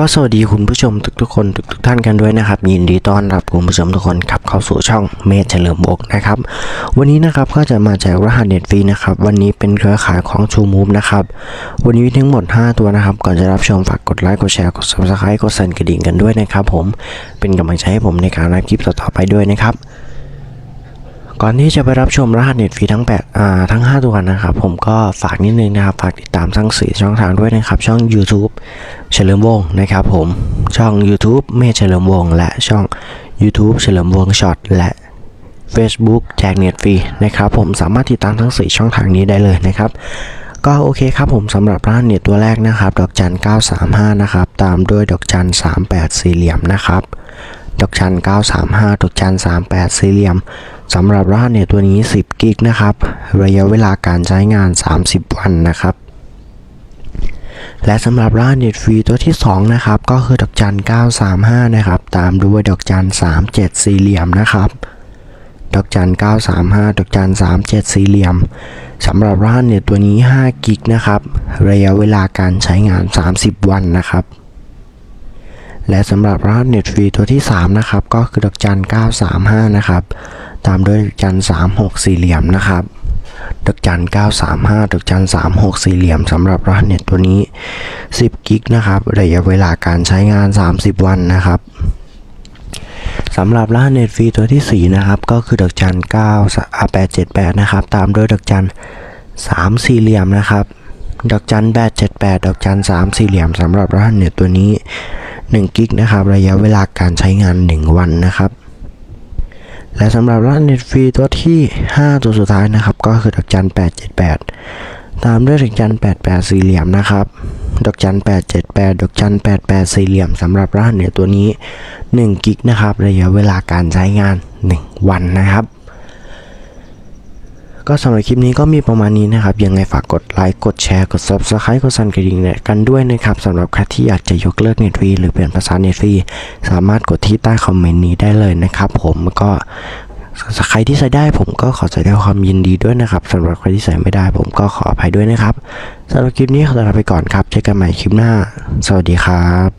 ก็สวัสดีคุณผู้ชมทุกๆคนทุกๆท่านกันด้วยนะครับ ยินดีต้อนรับคุณผู้ชมทุกคนขับเข้าสู่ช่องเมธเฉลิมวกนะครับ วันนี้นะครับก็จะมาแจกรหัสเน็ตฟรีนะครับ วันนี้เป็นเครือข่ายของชูมูฟนะครับ วันนี้มีทั้งหมด 5 ตัวนะครับ ก่อนจะรับชมฝากกดไลค์กดแชร์กด subscribe กดสั่นกระดิ่งกันด้วยนะครับ ผมเป็นกำลังใจให้ผมในการรับคลิปต่อๆไปด้วยนะครับก่อนที่จะไปรับชมรหัสเน็ตฟรีทั้ง8อ่าทั้ง 5 ตัวนะครับ ผมก็ฝากนิดนึงนะครับ ฝากติดตามทั้ง 4 ช่องทางด้วยนะครับ ช่อง YouTube เฉลิมวงนะครับผมช่อง YouTube เมธเฉลิมวงและช่อง YouTube เฉลิมวงช็อตและ Facebook แจกเน็ตฟรีนะครับผมสามารถติดตามทั้ง 4 ช่องทางนี้ได้เลยนะครับก็โอเคครับผมสำหรับรหัสเน็ตตัวแรกนะครับ ดอกจัน 935 นะครับ ตามด้วยดอกจัน 38 สี่เหลี่ยมนะครับ ดอกจัน 935 ดอกจัน 38 สี่เหลี่ยมสำหรับรหัสเน็ตตัวนี้ 10 กิกนะครับ ระยะเวลาการใช้งาน 30 วันนะครับ และสำหรับรหัสเน็ตฟรีตัวที่ 2 นะครับ ก็คือดอกจัน 935 นะครับ ตามด้วยดอกจัน 37 สี่เหลี่ยมนะครับดอกจัน 935 ดอกจัน 37 สี่เหลี่ยมสำหรับรหัสเน็ตตัวนี้ 5 กิกนะครับ ระยะเวลาการใช้งาน 30 วันนะครับ และสำหรับรหัสเน็ตฟรีตัวที่ 3 นะครับ ก็คือดอกจัน 935 นะครับ ตามด้วยดอกจัน 36 สี่เหลี่ยมนะครับ ดอกจัน 935ดอกจัน 36 สี่เหลี่ยมสำหรับรหัสเน็ตตัวนี้ 10 กิกนะครับระยะเวลาการใช้งาน 30 วันนะครับสำหรับรหัสเน็ตฟรีตัวที่ 4 นะครับ ก็คือดอกจัน 9 878 นะครับ ตามด้วยดอกจัน 3 สี่เหลี่ยมนะครับดอกจัน878ดอกจัน3สี่เหลี่ยมสำหรับรหัสเน็ตตัวนี้1กิกนะครับ ระยะเวลาการใช้งาน 1 วันนะครับ และสำหรับรหันเน็ตฟรีตัวที่ 5 ตัวสุดท้ายนะครับ ก็คือดอกจัน 878 ตามด้วยดอกจัน 88 สี่เหลี่ยมนะครับ ดอกจัน 878 ดอกจัน 88 สี่เหลี่ยมสำหรับรหันเน็ตตัวนี้1กิกนะครับ ระยะเวลาการใช้งาน 1 วันนะครับ ก็สำหรับคลิปนี้ก็มีประมาณนี้นะครับ ยังไงฝากกดไลค์กดแชร์กด subscribe กดสั่นกระดิ่งเนี่ยกันด้วยนะครับสำหรับใครที่อยากจะยกเลิกเน็ตฟรีหรือเปลี่ยนภาษาเน็ตฟรีสามารถกดที่ใต้คอมเมนต์นี้ได้เลยนะครับผมก็ใครที่ใส่ได้ผมก็ขอแสดงความยินดีด้วยนะครับสำหรับใครที่ใส่ไม่ได้ผมก็ขออภัยด้วยนะครับสำหรับคลิปนี้ขอลาไปก่อนครับเจอกันใหม่คลิปหน้า สวัสดีครับ